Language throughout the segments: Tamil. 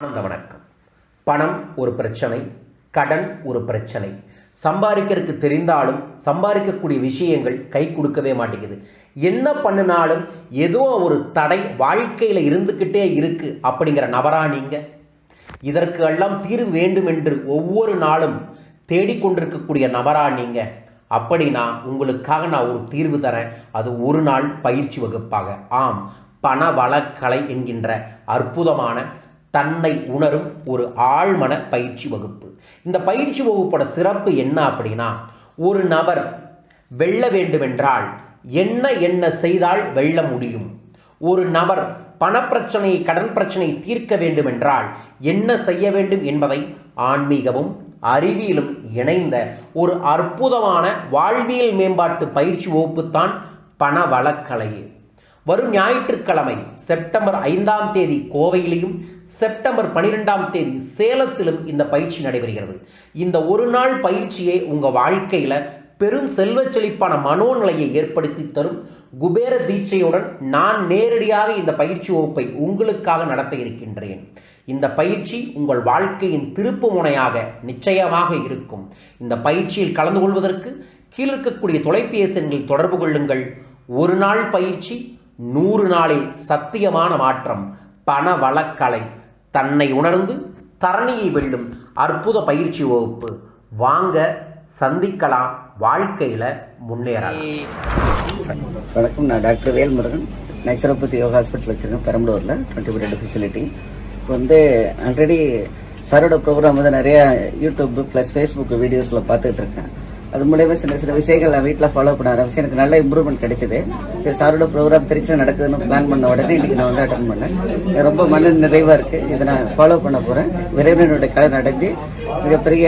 ஆனந்த வணக்கம் பணம் ஒரு பிரச்சனை கடன் ஒரு பிரச்சனை. சம்பாதிக்கிறதுக்கு தெரிந்தாலும் சம்பாதிக்கக்கூடிய விஷயங்கள் கை கொடுக்கவே மாட்டேங்குது. என்ன பண்ணினாலும் ஏதோ ஒரு தடை வாழ்க்கையில் இருந்துக்கிட்டே இருக்கு அப்படிங்கிற நபரா நீங்க? இதற்கு எல்லாம் தீர்வு வேண்டும் என்று ஒவ்வொரு நாளும் தேடிக்கொண்டிருக்கக்கூடிய நபரா நீங்க? அப்படின்னா உங்களுக்காக நான் ஒரு தீர்வு தரேன். அது ஒரு நாள் பயிற்சி வகுப்பாக. ஆம் பண வளக்கலை என்கின்ற அற்புதமான தன்னை உணரும் ஒரு ஆழ்மன பயிற்சி வகுப்பு. இந்த பயிற்சி வகுப்போட சிறப்பு என்ன அப்படின்னா ஒரு நபர் வெல்ல வேண்டுமென்றால் என்ன என்ன செய்தால் வெல்ல முடியும்? ஒரு நபர் பணப்பிரச்சனையை கடன் பிரச்சனையை தீர்க்க வேண்டுமென்றால் என்ன செய்ய வேண்டும் என்பதை ஆன்மீகமும் அறிவியலும் இணைந்த ஒரு அற்புதமான வாழ்வியல் மேம்பாட்டு பயிற்சி வகுப்பு தான் பணவளக்கலையே வரும் ஞாயிற்றுக்கிழமை செப்டம்பர் ஐந்தாம் தேதி கோவையிலையும் செப்டம்பர் பனிரெண்டாம் தேதி சேலத்திலும் இந்த பயிற்சி நடைபெறுகிறது. இந்த ஒரு நாள் பயிற்சியை உங்கள் வாழ்க்கையில் பெரும் செல்வச்செழிப்பான மனோநிலையை ஏற்படுத்தி தரும். குபேர தீட்சையுடன் நான் நேரடியாக இந்த பயிற்சி வகுப்பை உங்களுக்காக நடத்த இருக்கின்றேன். இந்த பயிற்சி உங்கள் வாழ்க்கையின் திருப்பு முனையாக நிச்சயமாக இருக்கும். இந்த பயிற்சியில் கலந்து கொள்வதற்கு கீழிருக்கக்கூடிய தொலைபேசி எண்களில் தொடர்பு கொள்ளுங்கள். ஒரு நாள் பயிற்சி நூறு நாளில் சத்தியமான மாற்றம் பண வழக்கலை தன்னை உணர்ந்து தரணியை வெல்லும் அற்புத பயிற்சி வகுப்பு. வாங்க சந்திக்கலாம். வாழ்க்கையில் முன்னேறலாம். வணக்கம். நான் doctor Velmurugan. Naturopathy yoga hospital வச்சுருக்கேன் பெரம்பலூரில் டுவெண்ட்டி பெட் ஃபெசிலிட்டி இப்போ வந்து ஆல்ரெடி சாரோட ப்ரோக்ராம் வந்து நிறைய யூடியூப் ப்ளஸ் ஃபேஸ்புக் வீடியோஸில் பார்த்துட்டு இருக்கேன். அது மூலயமா சில சில விஷயங்கள் நான் வீட்டில் ஃபாலோ பண்ண ஆரம்பிச்சு எனக்கு நல்ல இம்ப்ரூவ்மெண்ட் கிடைச்சது. சரி சாரோட ப்ரோக்ராம் திருச்சியில் நடக்குதுன்னு பிளான் பண்ண உடனே இன்னைக்கு நான் வந்து அட்டன் பண்ணேன். ரொம்ப மன நிறைவாக இருக்குது இதை நான் ஃபாலோ பண்ண போகிறேன் விரைவில் என்னுடைய கலை நடந்து மிகப்பெரிய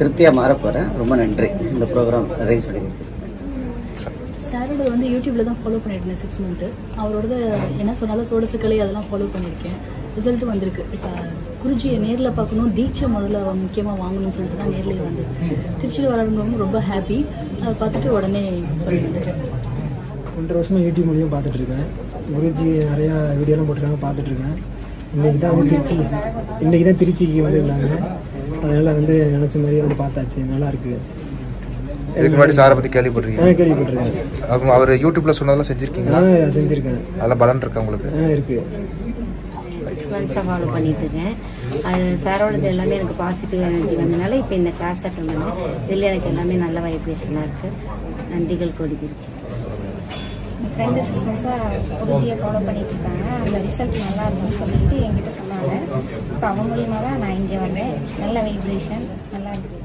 திருப்தியாக மாற போகிறேன் ரொம்ப நன்றி. இந்த ப்ரோக்ராம் அரேஞ்ச் பண்ணி கொடுத்தது சாரோட வந்து யூடியூப்ல தான் ஃபாலோ பண்ணிட்டு இருந்தேன் சிக்ஸ் மந்த்து அவரோட என்ன சொன்னாலும் சோடசுக்கலை அதெல்லாம் ஃபாலோ பண்ணியிருக்கேன் ரிசல்ட் வந்திருக்கு. இப்போ குருஜியை நேரில் பார்க்கணும் தீட்சை முதல்ல முக்கியமாக வாங்கணும்னு சொல்லிட்டு தான் நேர்லேயே வந்து திருச்சியில் வரவங்க ரொம்ப ஹாப்பி அதை பார்த்துட்டு உடனே ஒன்றரை வருஷமாக யூடியூப் மூலியம் பார்த்துட்ருக்கேன் குருஜி நிறையா வீடியோலாம் போட்டிருக்காங்க பார்த்துட்ருக்கேன் இன்றைக்கி தான் வந்து திருச்சி இன்றைக்கி தான் திருச்சிக்கு வந்துருந்தாங்க அதனால் வந்து நினச்ச மாதிரியே வந்து பார்த்தாச்சு. நல்லாயிருக்கு இதுக்கு முன்னாடி சாரை பற்றி கேள்விப்பட்டிருக்கீங்க? கேள்விப்பட்டிருக்கேன். அவங்க அவர் யூடியூப்ல சொன்னதெல்லாம் செஞ்சிருக்கீங்களா? செஞ்சுருக்கேன். அதெல்லாம் பலன் இருக்கா உங்களுக்கு? இருக்குது சிக்ஸ் மந்த்ஸாக ஃபாலோ பண்ணிட்டு இருக்கேன் அது சாரோடது எல்லாமே எனக்கு பாசிட்டிவ் எனர்ஜி வந்தனால இப்போ இந்த கிளாஸ் அட்டன் பண்ணேன் இதில் எனக்கு எல்லாமே நல்ல வைப்ரேஷனாக இருக்குது நன்றிகள் கொடி திருச்சி என் ஃப்ரெண்டு சிக்ஸ் மந்த்ஸாக குருஜியை ஃபாலோ பண்ணிட்டு இருக்காங்க அந்த ரிசல்ட் நல்லா இருக்குன்னு சொல்லிட்டு என்கிட்ட சொன்னாங்க. இப்போ அவங்க மூலியமாக தான் நான் இங்கே வந்தேன். நல்ல வைப்ரேஷன் நல்லா இருக்கு.